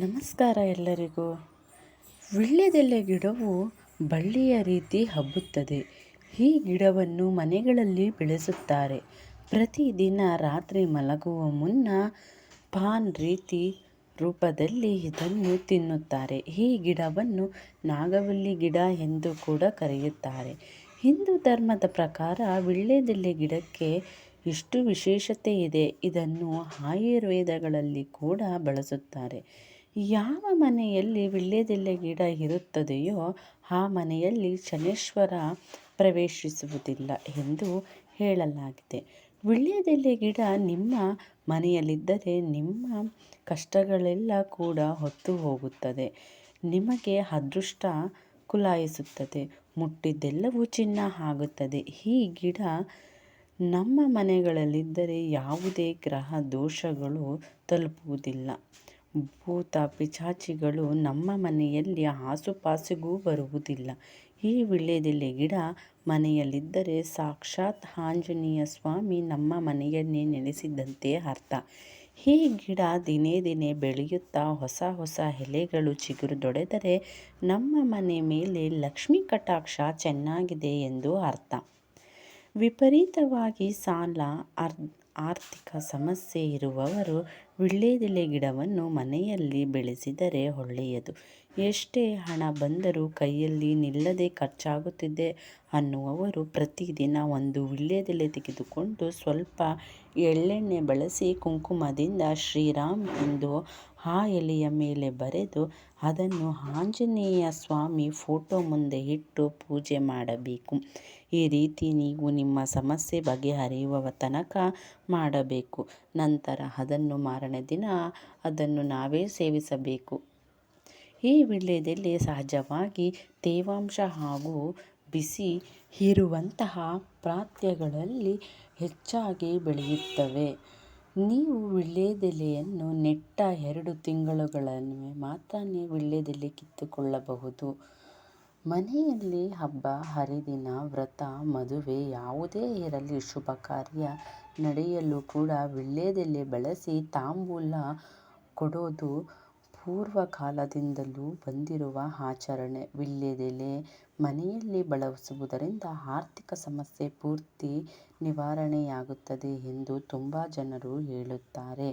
ನಮಸ್ಕಾರ ಎಲ್ಲರಿಗೂ. ವೀಳ್ಯದೆಲೆ ಗಿಡವು ಬಳ್ಳಿಯ ರೀತಿ ಹಬ್ಬುತ್ತದೆ. ಈ ಗಿಡವನ್ನು ಮನೆಗಳಲ್ಲಿ ಬೆಳೆಸುತ್ತಾರೆ. ಪ್ರತಿದಿನ ರಾತ್ರಿ ಮಲಗುವ ಮುನ್ನ ಪಾನ್ ರೀತಿ ರೂಪದಲ್ಲಿ ಇದನ್ನು ತಿನ್ನುತ್ತಾರೆ. ಈ ಗಿಡವನ್ನು ನಾಗವಲ್ಲಿ ಗಿಡ ಎಂದು ಕೂಡ ಕರೆಯುತ್ತಾರೆ. ಹಿಂದೂ ಧರ್ಮದ ಪ್ರಕಾರ ವೀಳ್ಯದೆಲೆ ಗಿಡಕ್ಕೆ ಇಷ್ಟು ವಿಶೇಷತೆ ಇದೆ. ಇದನ್ನು ಆಯುರ್ವೇದಗಳಲ್ಲಿ ಕೂಡ ಬಳಸುತ್ತಾರೆ. ಯಾವ ಮನೆಯಲ್ಲಿ ವೀಳ್ಯದೆಲೆ ಗಿಡ ಇರುತ್ತದೆಯೋ ಆ ಮನೆಯಲ್ಲಿ ಶನೇಶ್ವರ ಪ್ರವೇಶಿಸುವುದಿಲ್ಲ ಎಂದು ಹೇಳಲಾಗಿದೆ. ವೀಳ್ಯದೆಲೆ ಗಿಡ ನಿಮ್ಮ ಮನೆಯಲ್ಲಿದ್ದರೆ ನಿಮ್ಮ ಕಷ್ಟಗಳೆಲ್ಲ ಕೂಡ ಹೊತ್ತು ಹೋಗುತ್ತದೆ. ನಿಮಗೆ ಅದೃಷ್ಟ ಕುಲಾಯಿಸುತ್ತದೆ. ಮುಟ್ಟಿದ್ದೆಲ್ಲವೂ ಚಿನ್ನ ಆಗುತ್ತದೆ. ಈ ಗಿಡ ನಮ್ಮ ಮನೆಗಳಲ್ಲಿದ್ದರೆ ಯಾವುದೇ ಗ್ರಹ ದೋಷಗಳು ತಲುಪುವುದಿಲ್ಲ. ಭೂತ ಪಿಶಾಚಿಗಳು ನಮ್ಮ ಮನೆಯಲ್ಲಿ ಆಸುಪಾಸಿಗೂ ಬರುವುದಿಲ್ಲ. ಈ ವೀಳ್ಯದೆಲೆ ಗಿಡ ಮನೆಯಲ್ಲಿದ್ದರೆ ಸಾಕ್ಷಾತ್ ಆಂಜನೇಯ ಸ್ವಾಮಿ ನಮ್ಮ ಮನೆಯನ್ನೇ ನೆಲೆಸಿದಂತೆ ಅರ್ಥ. ಈ ಗಿಡ ದಿನೇ ದಿನೇ ಬೆಳೆಯುತ್ತಾ ಹೊಸ ಹೊಸ ಎಲೆಗಳು ಚಿಗುರೊಡೆದರೆ ನಮ್ಮ ಮನೆ ಮೇಲೆ ಲಕ್ಷ್ಮೀ ಕಟಾಕ್ಷ ಚೆನ್ನಾಗಿದೆ ಎಂದು ಅರ್ಥ. ವಿಪರೀತವಾಗಿ ಸಾಲ ಆರ್ಥಿಕ ಸಮಸ್ಯೆ ಇರುವವರು ವೀಳ್ಯದೆಲೆ ಗಿಡವನ್ನು ಮನೆಯಲ್ಲಿ ಬೆಳೆಸಿದರೆ ಒಳ್ಳೆಯದು. ಎಷ್ಟೇ ಹಣ ಬಂದರೂ ಕೈಯಲ್ಲಿ ನಿಲ್ಲದೆ ಖರ್ಚಾಗುತ್ತಿದೆ ಅನ್ನುವವರು ಪ್ರತಿದಿನ ಒಂದು ವೀಳ್ಯದೆಲೆ ತೆಗೆದುಕೊಂಡು ಸ್ವಲ್ಪ ಎಳ್ಳೆಣ್ಣೆ ಬಳಸಿ ಕುಂಕುಮದಿಂದ ಶ್ರೀರಾಮ್ ಎಂದು ಆ ಎಲೆಯ ಮೇಲೆ ಬರೆದು ಅದನ್ನು ಆಂಜನೇಯ ಸ್ವಾಮಿ ಫೋಟೋ ಮುಂದೆ ಇಟ್ಟು ಪೂಜೆ ಮಾಡಬೇಕು. ಈ ರೀತಿ ನೀವು ನಿಮ್ಮ ಸಮಸ್ಯೆ ಬಗೆಹರಿಯುವ ತನಕ ಮಾಡಬೇಕು. ನಂತರ ಅದನ್ನು ಮಾರನೇ ದಿನ ಅದನ್ನು ನಾವೇ ಸೇವಿಸಬೇಕು. ಈ ವೀಳ್ಯದೆಲೆ ಸಹಜವಾಗಿ ತೇವಾಂಶ ಹಾಗೂ ಬಿಸಿ ಇರುವಂತಹ ಪ್ರಾತ್ಯಗಳಲ್ಲಿ ಹೆಚ್ಚಾಗಿ ಬೆಳೆಯುತ್ತವೆ. ನೀವು ವೀಳ್ಯದೆಲೆಯನ್ನು ನೆಟ್ಟ ಎರಡು ತಿಂಗಳುಗಳನ್ನು ಮಾತ್ರ ವೀಳ್ಯದೆಲೆ ಕಿತ್ತುಕೊಳ್ಳಬಹುದು. ಮನೆಯಲ್ಲಿ ಹಬ್ಬ, ಹರಿದಿನ, ವ್ರತ, ಮದುವೆ ಯಾವುದೇ ಇರಲಿ, ಶುಭ ಕಾರ್ಯ ನಡೆಯಲು ಕೂಡ ವೀಳ್ಯದೆಲೆ ಬಳಸಿ ತಾಂಬೂಲ ಕೊಡೋದು ಪೂರ್ವ ಕಾಲದಿಂದಲೂ ಬಂದಿರುವ ಆಚರಣೆ. ವೀಳ್ಯದೆಲೆ ಮನೆಯಲ್ಲಿ ಬಳಸುವುದರಿಂದ ಆರ್ಥಿಕ ಸಮಸ್ಯೆ ಪೂರ್ತಿ ನಿವಾರಣೆಯಾಗುತ್ತದೆ ಎಂದು ತುಂಬ ಜನರು ಹೇಳುತ್ತಾರೆ.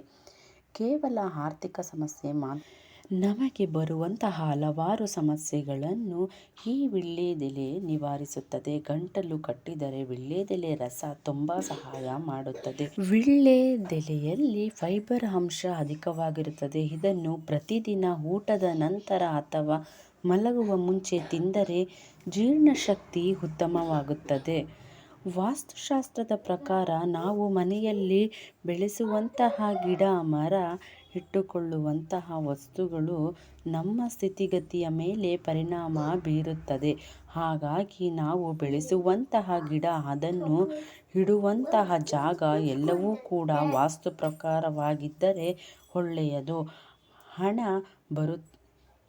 ಕೇವಲ ಆರ್ಥಿಕ ಸಮಸ್ಯೆ ಮಾತ್ರ ನಮಗೆ ಬರುವಂತಹ ಹಲವಾರು ಸಮಸ್ಯೆಗಳನ್ನು ಈ ವೀಳ್ಯದೆಲೆ ನಿವಾರಿಸುತ್ತದೆ. ಗಂಟಲು ಕಟ್ಟಿದರೆ ವೀಳ್ಯದೆಲೆ ರಸ ತುಂಬ ಸಹಾಯ ಮಾಡುತ್ತದೆ. ವೀಳ್ಯದೆಲೆಯಲ್ಲಿ ಫೈಬರ್ ಅಂಶ ಅಧಿಕವಾಗಿರುತ್ತದೆ. ಇದನ್ನು ಪ್ರತಿದಿನ ಊಟದ ನಂತರ ಅಥವಾ ಮಲಗುವ ಮುಂಚೆ ತಿಂದರೆ ಜೀರ್ಣಶಕ್ತಿ ಉತ್ತಮವಾಗುತ್ತದೆ. ವಾಸ್ತುಶಾಸ್ತ್ರದ ಪ್ರಕಾರ ನಾವು ಮನೆಯಲ್ಲಿ ಬೆಳೆಸುವಂತಹ ಗಿಡ, ಮರ, ಇಟ್ಟುಕೊಳ್ಳುವಂತಹ ವಸ್ತುಗಳು ನಮ್ಮ ಸ್ಥಿತಿಗತಿಯ ಮೇಲೆ ಪರಿಣಾಮ ಬೀರುತ್ತದೆ. ಹಾಗಾಗಿ ನಾವು ಬೆಳೆಸುವಂತಹ ಗಿಡ, ಅದನ್ನು ಇಡುವಂತಹ ಜಾಗ ಎಲ್ಲವೂ ಕೂಡ ವಾಸ್ತು ಪ್ರಕಾರವಾಗಿದ್ದರೆ ಒಳ್ಳೆಯದು. ಹಣ ಬರು,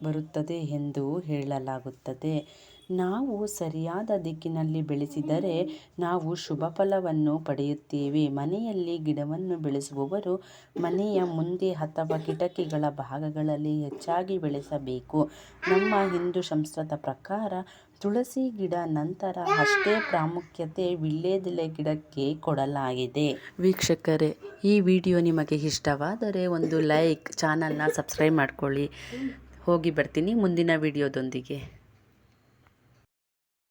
ಬರುತ್ತದೆ ಎಂದು ಹೇಳಲಾಗುತ್ತದೆ. ನಾವು ಸರಿಯಾದ ದಿಕ್ಕಿನಲ್ಲಿ ಬೆಳೆಸಿದರೆ ನಾವು ಶುಭ ಫಲವನ್ನು ಪಡೆಯುತ್ತೇವೆ. ಮನೆಯಲ್ಲಿ ಗಿಡವನ್ನು ಬೆಳೆಸುವವರು ಮನೆಯ ಮುಂದೆ ಅಥವಾ ಕಿಟಕಿಗಳ ಭಾಗಗಳಲ್ಲಿ ಹೆಚ್ಚಾಗಿ ಬೆಳೆಸಬೇಕು. ನಮ್ಮ ಹಿಂದೂ ಶಾಸ್ತ್ರದ ಪ್ರಕಾರ ತುಳಸಿ ಗಿಡ ನಂತರ ಅಷ್ಟೇ ಪ್ರಾಮುಖ್ಯತೆ ವೀಳ್ಯದೆಲೆ ಗಿಡಕ್ಕೆ ಕೊಡಲಾಗಿದೆ. ವೀಕ್ಷಕರೇ, ಈ ವಿಡಿಯೋ ನಿಮಗೆ ಇಷ್ಟವಾದರೆ ಒಂದು ಲೈಕ್, ಚಾನಲ್ನ ಸಬ್ಸ್ಕ್ರೈಬ್ ಮಾಡ್ಕೊಳ್ಳಿ. ಹೋಗಿ ಬರ್ತೀನಿ ಮುಂದಿನ ವಿಡಿಯೋದೊಂದಿಗೆ.